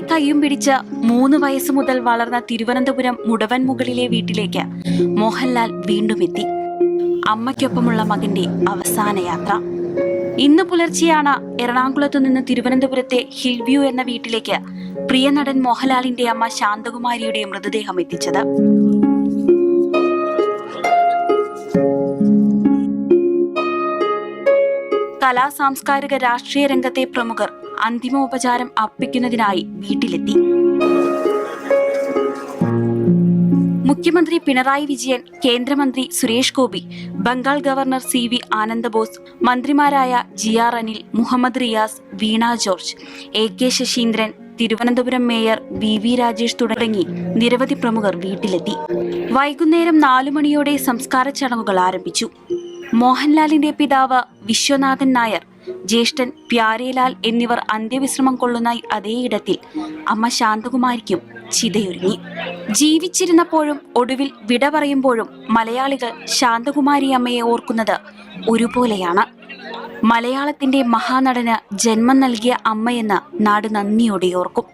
പിടിച്ച് മൂന്ന് വയസ്സ് മുതൽ വളർന്ന തിരുവനന്തപുരം മുടവൻ മുകളിലെ വീട്ടിലേക്ക് മോഹൻലാൽ വീണ്ടും എത്തി. അമ്മയ്ക്കൊപ്പമുള്ള മകന്റെ അവസാന യാത്ര. ഇന്ന് പുലർച്ചെയാണ് എറണാകുളത്തു നിന്ന് തിരുവനന്തപുരത്തെ ഹിൽവ്യൂ എന്ന വീട്ടിലേക്ക് പ്രിയ നടൻ മോഹൻലാലിന്റെ അമ്മ ശാന്തകുമാരിയുടെ മൃതദേഹം എത്തിച്ചത്. കലാ സാംസ്കാരിക രാഷ്ട്രീയ രംഗത്തെ പ്രമുഖർ അന്തിമോപചാരം അർപ്പിക്കുന്നതിനായി വീട്ടിലെത്തി. മുഖ്യമന്ത്രി പിണറായി വിജയൻ കേന്ദ്രമന്ത്രി Suresh Gopi Bengal governor C V Anandabose മന്ത്രിമാരായ G R Anil Muhammad Riyas Veena George A K Saseendran Thiruvananthapuram mayor V V Rajesh തുടങ്ങി നിരവധി പ്രമുഖർ വീട്ടിലെത്തി. വൈകുന്നേരം നാലു മണിയോടെ സംസ്കാര ചടങ്ങുകൾ ആരംഭിച്ചു. മോഹൻലാലിന്റെ പിതാവ് വിശ്വനാഥൻ നായർ ജ്യേഷ്ഠൻ പ്യാരേലാൽ എന്നിവർ അന്ത്യവിശ്രമം കൊള്ളുന്ന അതേ ഇടത്തിൽ അമ്മ ശാന്തകുമാരിക്കും ചിതയൊരുങ്ങി. ജീവിച്ചിരുന്നപ്പോഴും ഒടുവിൽ വിട പറയുമ്പോഴും മലയാളികൾ ശാന്തകുമാരി അമ്മയെ ഓർക്കുന്നത് ഒരുപോലെയാണ്. മലയാളത്തിന്റെ മഹാനടന് ജന്മം നൽകിയ അമ്മയെന്ന് നാട് നന്ദിയോടെ ഓർക്കും.